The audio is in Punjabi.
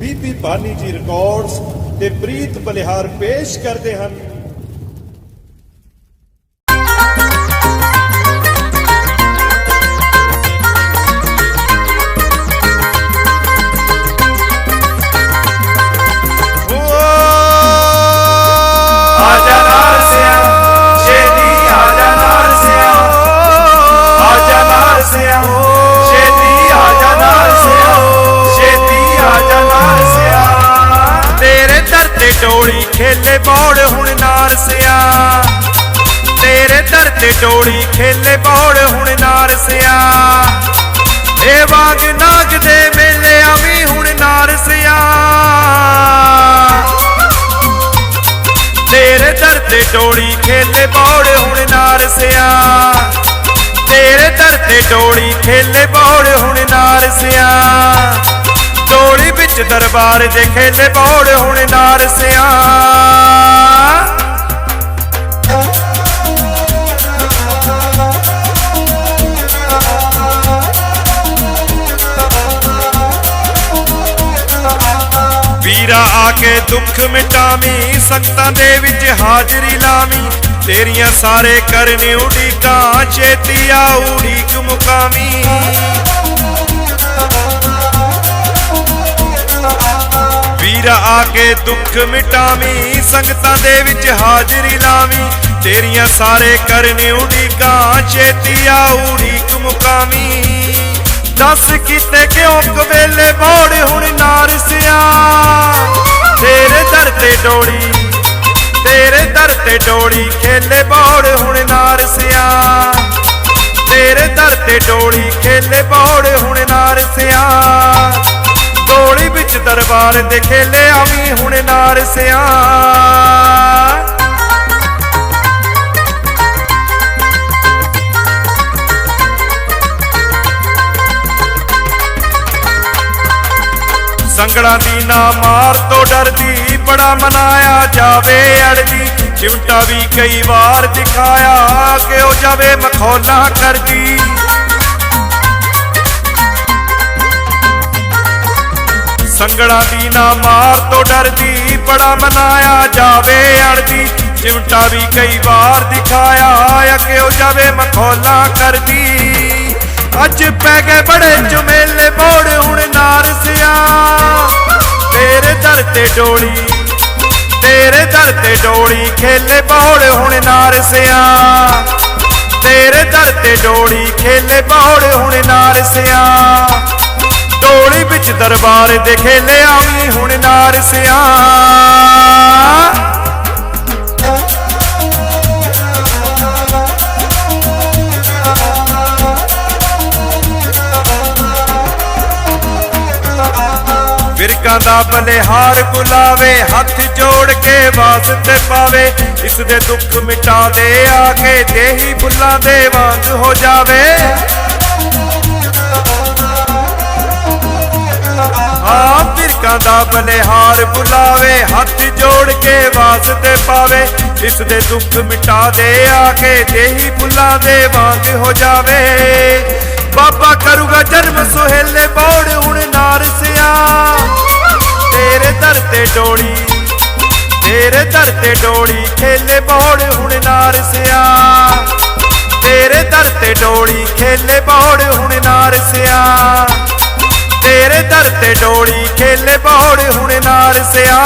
ਬੀਬੀ ਬਾਨੀ ਜੀ ਰਿਕਾਰਡਸ ਤੇ ਪ੍ਰੀਤ ਬਲਿਹਾਰ ਪੇਸ਼ ਕਰਦੇ ਹਨ। ਤੇ ਡੋਲੀ ਖੇਲੇ ਬੌੜ ਹੁਣ ਨਾਲ ਸਿਆ। ਤੇਰੇ ਦਰ ਤੇ ਡੋਲੀ ਖੇਲੇ ਬੌੜ ਹੁਣ ਨਾਲ ਏ ਵਾਂਗ ਨਾਗ ਦੇ ਮੇਲੇ ਆਵੀਂ ਹੁਣ ਨਾਲ ਸਿਆ। ਤੇਰੇ ਦਰ ਤੇ ਡੋਲੀ ਖੇਲੇ ਬੌੜ ਹੁਣ ਨਾਰਸਿਆ ਤੇਰੇ ਦਰ ਤੇ ਡੋਲੀ ਖੇਲੇ ਬੌੜ ਹੁਣ ਨਾਰਸਿਆ ਵਿੱਚ ਦਰਬਾਰ ਦੇ ਖੇਲੇ ਬੌੜ ਹੁਣ ਨਾਰਸਿਆ ਵੀਰਾ ਆ ਕੇ ਦੁੱਖ ਮਿਟਾਵੀਂ, ਸੰਗਤਾਂ ਦੇ ਵਿੱਚ ਹਾਜ਼ਰੀ ਲਾਵੀਂ। ਤੇਰੀਆਂ ਸਾਰੇ ਕਰਨੇ ਉਡੀਕਾਂ, ਛੇਤੀ ਆ ਉਡੀਕ ਮੁਕਾਵੀਂ। ਵੀਰਾ ਆ ਕੇ ਦੁੱਖ ਮਿਟਾਵੀਂ, ਸੰਗਤਾਂ ਦੇ ਵਿੱਚ ਹਾਜ਼ਰੀ ਲਾਵੀਂ ਤੇਰੀਆਂ ਸਾਰੇ ਕਰਨੇ ਉਡੀਕਾਂ, ਛੇਤੀ ਆ ਉਡੀਕ ਮੁਕਾਵੀਂ। ਦੱਸ ਕਿਤੇ ਕਿਉਂ ਕਵੇਲੇ ਮੋੜ ਹੁਣ ਨਾਰਸਿਆ ਤੇਰੇ ਦਰ ਤੇ ਡੋਲੀ, ਤੇਰੇ ਦਰ ਤੇ ਡੋਲੀ, ਖੇਲੇ ਬੌੜ ਹੁਣ ਨਾਰਸਿਆ ਤੇਰੇ ਦਰ ਤੇ ਡੋਲੀ, ਖੇਲੇ ਬੌੜ ਹੁਣ ਨਾਰਸਿਆ ਡੋਲੀ ਵਿੱਚ ਦਰਬਾਰ ਦੇ ਖੇਲੇ ਆਵੀਂ, ਹੁਣ ਨਾਰਸਿਆ ਸੰਗੜਾ ਦੀ ਨਾ ਮਾਰ ਤੋਂ ਡਰਦੀ, ਬੜਾ ਮਨਾਇਆ ਜਾਵੇ ਅੜਦੀ। ਚਿਮਟਾ ਵੀ ਕਈ ਵਾਰ ਦਿਖਾਇਆ ਕਿ ਉਹ ਜਾਵੇ ਮਖੌਲਾ ਕਰਦੀ। ਸੰਗਲਾਂ ਦੀ ਨਾ ਮਾਰ ਤੋਂ ਡਰਦੀ ਬੜਾ ਮਨਾਇਆ ਜਾਵੇ, ਅੜਦੀ। ਚਿਮਟਾ ਵੀ ਕਈ ਵਾਰ ਦਿਖਾਇਆ ਕਿ ਉਹ ਜਾਵੇ, ਮਖੌਲਾ ਕਰਦੀ। ਅੱਜ ਪੈ ਗਏ ਬੜੇ ਝਮੇਲੇ, ਮੋੜ ਹੁਣ ਨਾਰਸਿਆ ਤੇਰੇ ਦਰ ਤੇ ਡੋਲੀ, ਤੇਰੇ ਦਰ ਤੇ ਡੋਲੀ, ਖੇਲੇ ਬੌੜ ਹੁਣ ਨਾਰਸਿਆ ਤੇਰੇ ਦਰ ਤੇ ਡੋਲੀ, ਖੇਲੇ ਬੌੜ ਹੁਣ ਨਾਰਸਿਆ ਡੋਲੀ ਦਰਬਾਰ ਦੇਖੇ ਖੇਲੇ ਆਵੀਂ ਹੁਣ ਨਾਰਸਿਆ ਵਿਰਕਾਂ ਦਾ ਬਲਿਹਾਰ ਬੁਲਾਵੇ, ਹੱਥ ਜੋੜ ਕੇ ਵਾਸਤੇ ਪਾਵੇ। ਇਸ ਦੇ ਦੁੱਖ ਮਿਟਾ ਦੇ ਆ ਕੇ ਦੇਹੀ ਫੁੱਲਾਂ ਦੇ ਵਾਂਗ ਹੋ ਜਾਵੇ। ਆ ਵਿਰਕਾਂ ਦਾ ਬਲਿਹਾਰ ਬੁਲਾਵੇ, ਹੱਥ ਜੋੜ ਕੇ ਵਾਸਤੇ ਪਾਵੇ। ਇਸ ਦੇ ਦੁੱਖ ਮਿਟਾ ਦੇ, ਆ ਕੇ ਦੇਹੀ ਫੁੱਲਾਂ ਦੇ ਵਾਂਗ ਹੋ ਜਾਵੇ। ਬਾਬਾ ਕਰੂਗਾ ਜਨਮ ਸੁਹੇਲੇ, ਬੋੜ ਹੁਣ ਨਾਰਸਿਆ ਤੇਰੇ ਦਰ ਤੇ ਡੋਲੀ, ਤੇਰੇ ਦਰ ਤੇ ਡੋਲੀ, ਖੇਲੇ ਬੋੜ ਹੁਣ ਨਾਰਸਿਆ ਤੇਰੇ ਦਰ ਤੇ ਡੋਲੀ, ਖੇਲੇ ਬੋੜ ਹੁਣ ਨਾਰਸਿਆ ਤੇਰੇ ਦਰ ਡੋਲੀ ਖੇਲੇ ਬੌੜ ਹੁਣ ਨਾਲ ਸਿਆ